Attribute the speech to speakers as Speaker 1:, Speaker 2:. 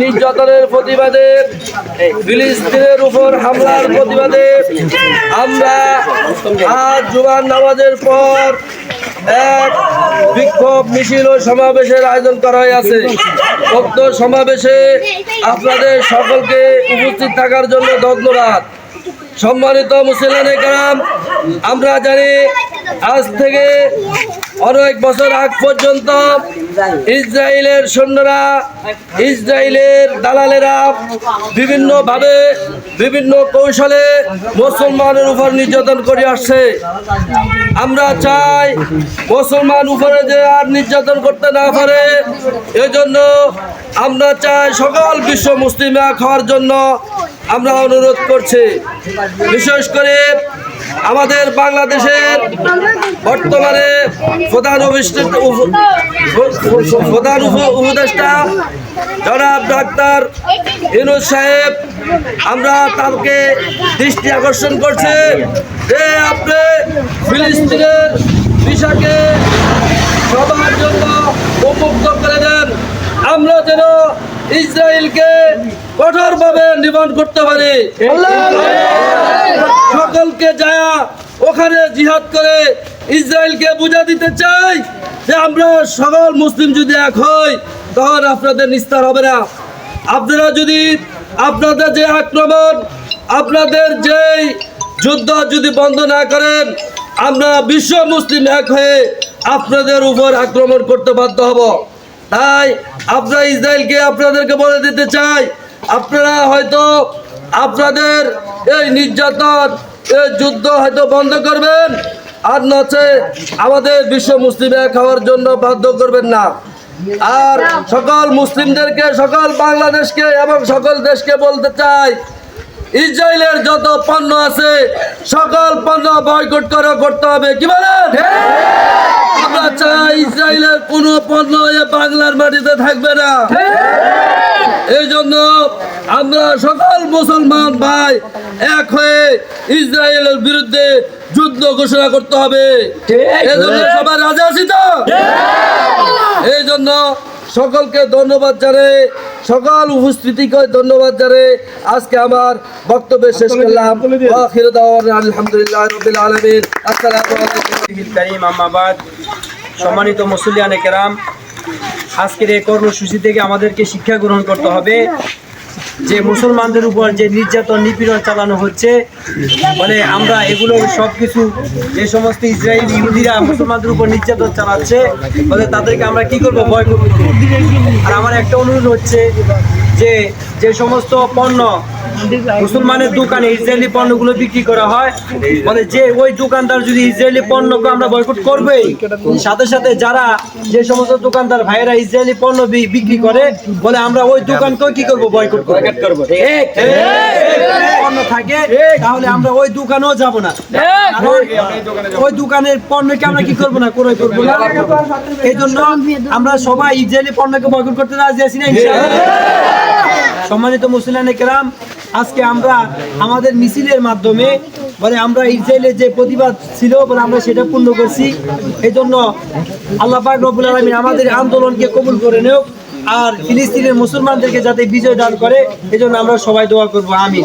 Speaker 1: নির্যাতনের প্রতিবাদে ফিলিস্তিনের উপর হামলার প্রতিবাদে আমরা আজ জুমার নামাজের পর এক বিক্ষোভ, মিছিল ও সমাবেশের আয়োজন করা হয়েছে উক্ত সমাবেশে আপনাদের সকলকে উপস্থিত থাকার জন্য ধন্যবাদ। সম্মানিত মুসলিম আমরা জানি আজ থেকে অনেক বছর আগ পর্যন্ত ইসরায়েলের সৈন্যরা, ইসরায়েলের দালালেরা বিভিন্নভাবে বিভিন্ন কৌশলে মুসলমানের উপর নির্যাতন করে আসছে। আমরা চাই মুসলমান উপরে যে আর নির্যাতন করতে না পারে, এজন্য আমরা চাই সকল বিশ্ব মুসলিম এক হওয়ার জন্য আমরা অনুরোধ করছি। বিশেষ করে আমাদের বাংলাদেশের বর্তমানে প্রধান প্রধান উপ- উপদেষ্টা জনাব ডাক্তার ইনুজ সাহেব, আমরা তাকে দৃষ্টি আকর্ষণ করছে। যে আপনি ফিলিস্তিনের বিষয়কে সবার জন্য উন্মুক্ত করে দেন। আমরা যেন ইসরায়েলকে কঠোরভাবে নিবন্ধ করতে পারি। সকলকে যায় ওখানে জিহাদ করে ইসরায়েলকে বুঝা দিতে চাই যে আমরা সকল মুসলিম যদি এক হই, তখন আপনাদের নিস্তার হবে না। আপনারা যদি আপনাদের যে আক্রমণ, আপনাদের যেই যুদ্ধ যদি বন্ধ না করেন, আমরা বিশ্ব মুসলিম এক হয়ে আপনাদের উপর আক্রমণ করতে বাধ্য হব। তাই আপনারা ইসরায়েলকে আপনাদেরকে বলে দিতে চাই, আপনারা হয়তো আপনাদের এই নির্যাতন, এই যুদ্ধ হয়তো বন্ধ করবেন, আর নচে আমাদের বিশ্ব মুসলিম এক হওয়ার জন্য বাধ্য করবেন না। আর সকল মুসলিমদেরকে, সকল বাংলাদেশকে এবং সকল দেশকে বলতে চাই, ইসরায়েলের যত পণ্য আছে, সকল পণ্য বয়কট করা করতে হবে। কি বলেন? আমরা চাই ইসরায়েলের কোনো পণ্য বাংলার মাটিতে থাকবে না। এই জন্য আমরা সকল মুসলমান ভাই এক হয়ে ইসরায়েলের বিরুদ্ধে যুদ্ধ ঘোষণা করতে হবে। এই জন্য রাজা আছি তো? এই জন্য সকলকে ধন্যবাদ জানাই সকল উপস্থিতিকে ধন্যবাদ জানাই। আজকে আমার বক্তব্য শেষ করলাম। আখির দাওয়ানা আলহামদুলিল্লাহ রাব্বিল আলামিন। আসসালামু আলাইকুম।
Speaker 2: হিল কারিম আম্মাবাদ সম্মানিত মুসলিয়ানে কেরাম আজকের এই কর্মসূচি থেকে আমাদেরকে শিক্ষা গ্রহণ করতে হবে। যে মুসলমানদের উপর যে নির্যাতন, নিপীড়ন চালানো হচ্ছে মানে আমরা এগুলো সব কিছু যে সমস্ত ইসরায়েলি ইহুদিরা মুসলমানদের উপর নির্যাতন চালাচ্ছে বলে তাদেরকে আমরা কি করব? ভয় করব। আর আমার একটা অনুরোধ হচ্ছে যে যে সমস্ত পণ্য মুসলমানের দোকানে ইসরায়েলি পণ্যগুলো বিক্রি করা হয়। বলে যে ওই দোকানদার যদি ইসরায়েলি পণ্যকে আমরা বয়কট করবেই সাথে সাথে যারা যে সমস্ত দোকানদার ভাইয়েরা ইসরায়েলি পণ্য বিক্রি করে বলে আমরা ওই দোকানকেও কি করব বয়কট করব? পণ্য থাকে তাহলে আমরা ওই দোকানেও যাব না। ওই দোকানের পণ্যকে আমরা কি করব না ক্রয় করব না। এই জন্য আমরা সবাই ইসরায়েলি পণ্যকে বয়কট করতে রাজি আছি না সম্মানিত মুসলিম কেরাম আজকে আমরা আমাদের মিছিলের মাধ্যমে মানে আমরা ইসরায়েলের যে প্রতিবাদ ছিল, বলে আমরা সেটা পূর্ণ করছি। এই জন্য আল্লাহ পাক আলমী আমাদের আন্দোলনকে কবুল করে নেও আর ফিলিস্তিনের মুসলমানদেরকে যাতে বিজয় দান করে, এজন্য আমরা সবাই দোয়া করব আমি